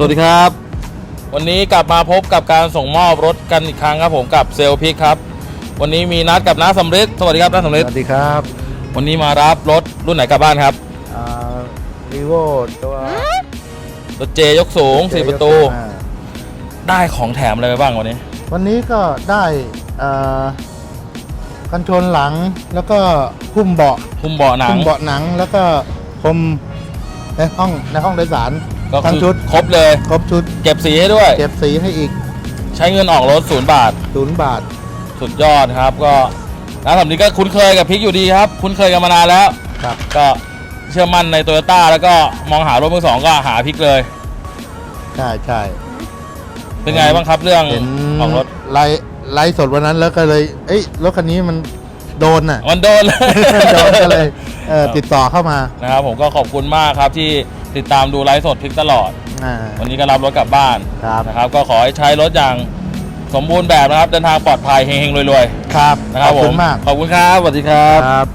สวัสดีครับ วันนี้กลับมาพบกับการส่งมอบรถกันอีกครั้งครับผมกับเซลพิกครับ วันนี้มีนัดกับน้าสำริดสวัสดีครับน้าสำสริดวัสดีครับวันนี้มารับรถรุ่นไหนกลับบ้านครับรีโวตัวรถเจยกสูงสี่ประตูอ่าได้ของแถมอะไรไปบ้างวันนี้ วันนี้ก็ได้อ่ากันชนหลังแล้วก็หุ้มเบาะคุมเบาะหนังหุ้มเบาะหนังแล้วก็คมในห้องในห้องโดยสาร ก็ทั้งคือชุด ครบเลย ครบชุดเก็บสีให้ด้วย เก็บสีให้อีกใช้เงินออกรถศูนย์บาท ศูนย์บาท สุดยอดครับ ก็น้าสำริดก็คุ้นเคยกับพิกอยู่ดีครับ คุ้นเคยกันมานานแล้ว ครับ ก็เชื่อมั่นในโตโยต้าแล้วก็มองหารถมือสองก็หาพิกเลย ใช่ใช่เป็นไงบ้างครับเรื่องเห็นของรถ ไลฟ์ไลฟ์สดวันนั้นแล้วก็เลย เอ้ยรถคันนี้มันโดนน่ะ มันโดนเลย โดนก็เลยเออติดต่อเข้ามา นะครับผมก็ขอบคุณมากครับที่ ติดตามดูไลฟ์สดพลิกตลอด อ่า วันนี้ก็รับรถกลับบ้านครับ นะครับ ก็ขอให้ใช้รถอย่างสมบูรณ์แบบนะครับ เดินทางปลอดภัยเฮงๆรวยครับๆนะคขรัอบบผคุมณมาก ขอบคุณครับ สวัสดีครับครับ